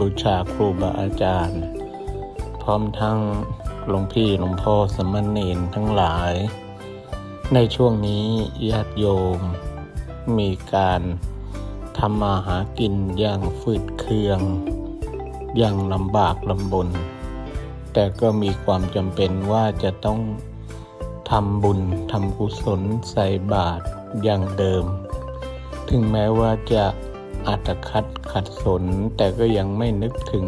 บูชาครูบาอาจารย์ พร้อมทั้งหลวงพี่หลวงพ่อสมณเณรทั้งหลาย ในช่วงนี้ญาติโยม มีการทำมาหากินอย่างฝืดเคือง อย่างลำบากลำบน แต่ก็มีความจำเป็นว่าจะต้องทำบุญทำกุศลใส่บาตรอย่างเดิม ถึงแม้ว่าจะ อัตคัดขัดสน แต่ก็ยังไม่นึกถึง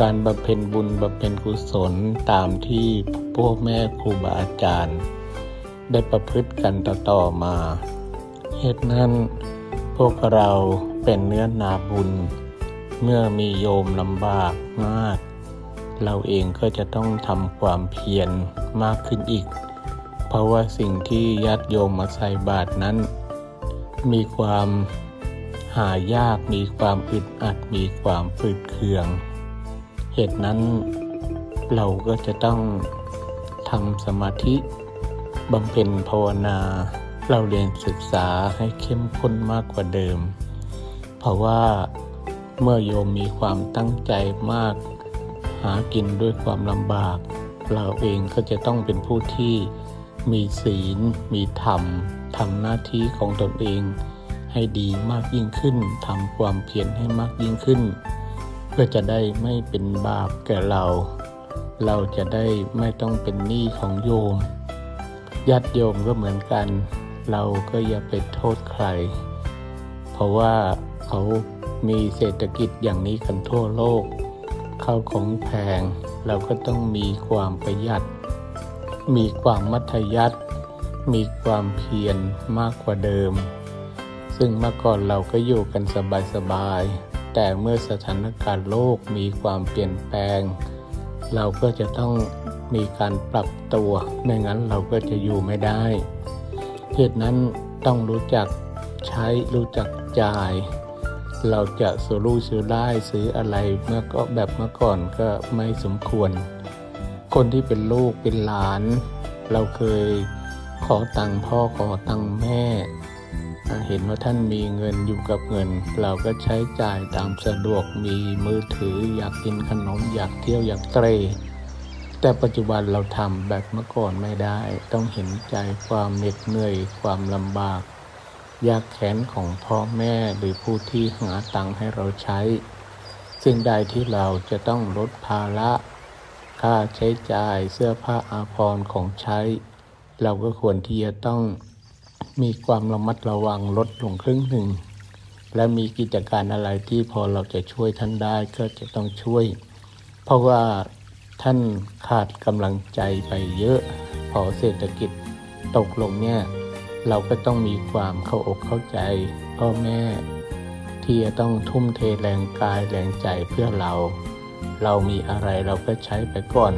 การบำเพ็ญบุญบำเพ็ญกุศลตามที่พวกแม่ครูบาอาจารย์ ได้ประพฤติกันต่อๆมา เหตุนั้นพวกเราเป็นเนื้อนาบุญ เมื่อมีโยมลำบากมาก เราเองก็จะต้องทำความเพียรมากขึ้นอีก เพราะว่าสิ่งที่ญาติโยมมาใส่บาตรนั้น มีความ หายากมีความอึดอัดมีความฝืดเคือง เหตุนั้นเราก็จะต้องทำสมาธิบำเพ็ญภาวนา เราเรียนศึกษาให้เข้มข้นมากกว่าเดิม เพราะว่าเมื่อโยมมีความตั้งใจมาก หากินด้วยความลำบาก เราเองก็จะต้องเป็นผู้ที่มีศีล มีธรรมทำหน้าที่ของตนเอง ให้ดีมากยิ่งขึ้นทำความเพียรให้มากยิ่งขึ้น เพื่อจะได้ไม่เป็นบาปแก่เรา เราจะได้ไม่ต้องเป็นหนี้ของโยมญาติโยมก็เหมือนกัน เราก็อย่าไปโทษใคร เพราะว่าเขามีเศรษฐกิจอย่างนี้กันทั่วโลกเข้าของแพงเราก็ต้องมีความประหยัด มีความมัธยัติมีความเพียรมากกว่าเดิม ซึ่งเมื่อก่อนเราก็อยู่กันสบายๆ แต่เมื่อสถานการณ์โลกมีความเปลี่ยนแปลง เราก็จะต้องมีการปรับตัว ไม่งั้นเราก็จะอยู่ไม่ได้เหตุนั้นต้องรู้จักใช้รู้จักจ่าย เราจะสุรุ่ยสุร่ายซื้ออะไรเมื่อก็แบบเมื่อก่อนก็ไม่สมควร คนที่เป็นลูกเป็นหลาน เราเคยขอตังค์พ่อขอตังค์แม่ เห็นว่าท่านมีเงินอยู่กับเงิน เราก็ใช้จ่ายตามสะดวกมีมือถืออยากกินขนมอยากเที่ยวอยากเตรแต่ปัจจุบันเราทำแบบเมื่อก่อนไม่ได้ ต้องเห็นใจความเหน็ดเหนื่อยความลำบาก ยากแค้นของพ่อแม่หรือผู้ที่หาตังค์ให้เราใช้สิ่งใดที่เราจะต้องลดภาระ ค่าใช้จ่ายเสื้อผ้าอาภรณ์ของใช้ เราก็ควรที่จะต้อง มีความระมัดระวังลดลงครึ่งหนึ่ง และมีกิจการอะไรที่พอเราจะช่วยท่านได้ก็จะต้องช่วย เพราะว่าท่านขาดกำลังใจไปเยอะ พอเศรษฐกิจตกลงเนี่ย เราก็ต้องมีความเข้าอกเข้าใจพ่อแม่ ที่จะต้องทุ่มเทแรงกายแรงใจเพื่อเรา เรามีอะไรเราก็ใช้ไปก่อน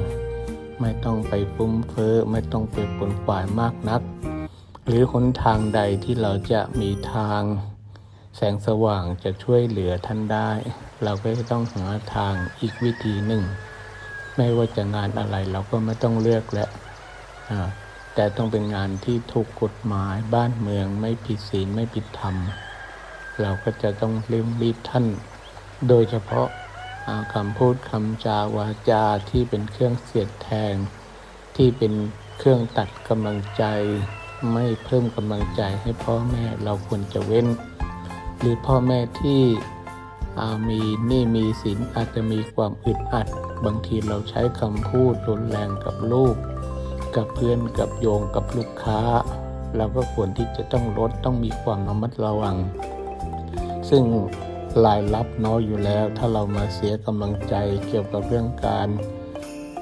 ไม่ต้องไปฟุ้มเฟ้อไม่ต้องไปปนป่ายมากนัก หรือหนทางใดที่เราจะมีทางแสงสว่างจะช่วยเหลือท่านได้ เราก็จะต้องหาทางอีกวิธีหนึ่ง ไม่ว่าจะงานอะไรเราก็ไม่ต้องเลือกแล้วแต่ต้องเป็นงานที่ถูกกฎหมายบ้านเมืองไม่ผิดศีลไม่ผิดธรรม เราก็จะต้องเริ่มรีบท่าน โดยเฉพาะคำพูดคำจาวาจาที่เป็นเครื่องเสียดแทง ที่เป็นเครื่องตัดกำลังใจ ไม่เพิ่มกำลังใจให้พ่อแม่เราควรจะเว้น หรือพ่อแม่ที่มีหนี้มีสินอาจจะมีความอึดอัด บางทีเราใช้คำพูดรุนแรงกับลูก กับเพื่อนกับโยงกับลูกค้า เราก็ควรที่จะต้องลดต้องมีความระมัดระวัง ซึ่งรายรับน้อยอยู่แล้ว ถ้าเรามาเสียกำลังใจเกี่ยวกับเรื่องการ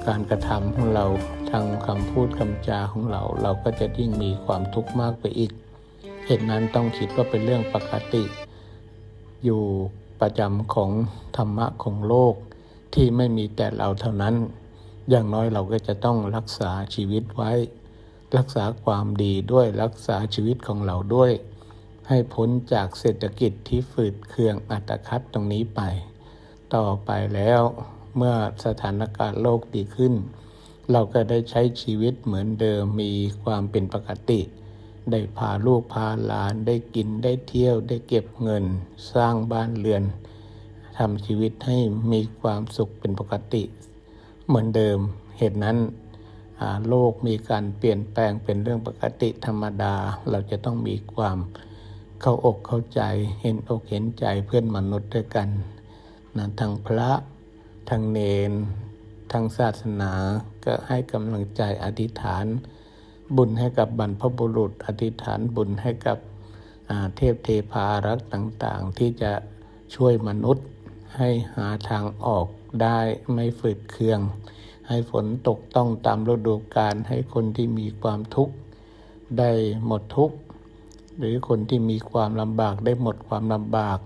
การกระทำของเรา ทางคำพูดคำจาของเรา เราก็จะยิ่งมีความทุกข์มากไปอีก เหตุนั้นต้องคิดว่าเป็นเรื่องปกติ อยู่ประจำของธรรมะของโลก ที่ไม่มีแต่เราเท่านั้น อย่างน้อยเราก็จะต้องรักษาชีวิตไว้ รักษาความดีด้วยรักษาชีวิตของเราด้วย ให้พ้นจากเศรษฐกิจที่ฝืดเคืองอัตคัดตรงนี้ไป ต่อไปแล้วเมื่อสถานการณ์โลกดีขึ้น เราก็ได้ใช้ชีวิตเหมือนเดิมมีความเป็นปกติ ได้พาลูกพาหลานได้กินได้เที่ยวได้เก็บเงิน สร้างบ้านเรือนทำชีวิตให้มีความสุขเป็นปกติ เหมือนเดิมเหตุนั้นโลกมีการเปลี่ยนแปลงเป็นเรื่องปกติธรรมดา เราจะต้องมีความเข้าอกเข้าใจ เห็นอกเห็นใจเพื่อนมนุษย์ด้วยกันนะทางพระทางเนน ทางศาสนาก็ให้กำลังใจอธิษฐาน บุญให้กับบรรพบุรุษ อธิษฐานบุญให้กับเทพเทพารักษ์ต่างๆ ที่จะช่วยมนุษย์ให้หาทางออกได้ไม่ฝืดเคือง ให้ฝนตกต้องตามฤดูกาลให้คนที่มีความทุกข์ได้หมดทุกข์หรือคนที่มีความลำบากได้หมดความลำบาก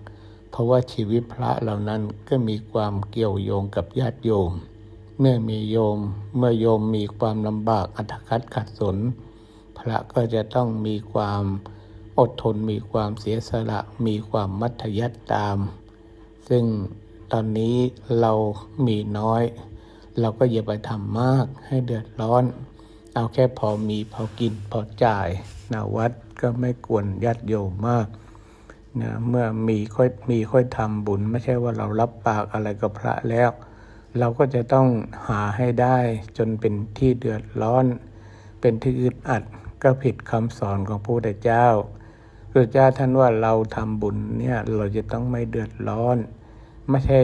เพราะว่าชีวิตพระเหล่านั้นก็มีความเกี่ยวโยงกับญาติโยม เมื่อมีโยมเมื่อโยมมีความลำบากอัตคัดขัดสน พระก็จะต้องมีความอดทนมีความเสียสละมีความมัธยัติตาม ซึ่งตอนนี้เรามีน้อย เราก็อย่าไปทำมากให้เดือดร้อน เอาแค่พอมีพอกินพอจ่ายนวัดก็ไม่กวนญาติโยมมากนะเมื่อมีค่อยมีค่อยทำบุญ ไม่ใช่ว่าเรารับปากอะไรกับพระแล้ว เราก็จะต้องหาให้ได้จนเป็นที่เดือดร้อน เป็นที่อึดอัดก็ผิดคำสอนของพระพุทธเจ้าพระเจ้าท่านว่าเราทำบุญเนี่ยเราจะต้องไม่เดือดร้อน ไม่ใช่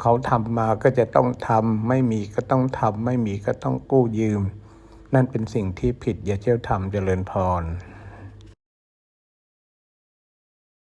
เขาทำมาก็จะต้องทำไม่มีก็ต้องทำไม่มีก็ต้องกู้ยืม นั่นเป็นสิ่งที่ผิดอย่าเชี่ยวทำเจริญพร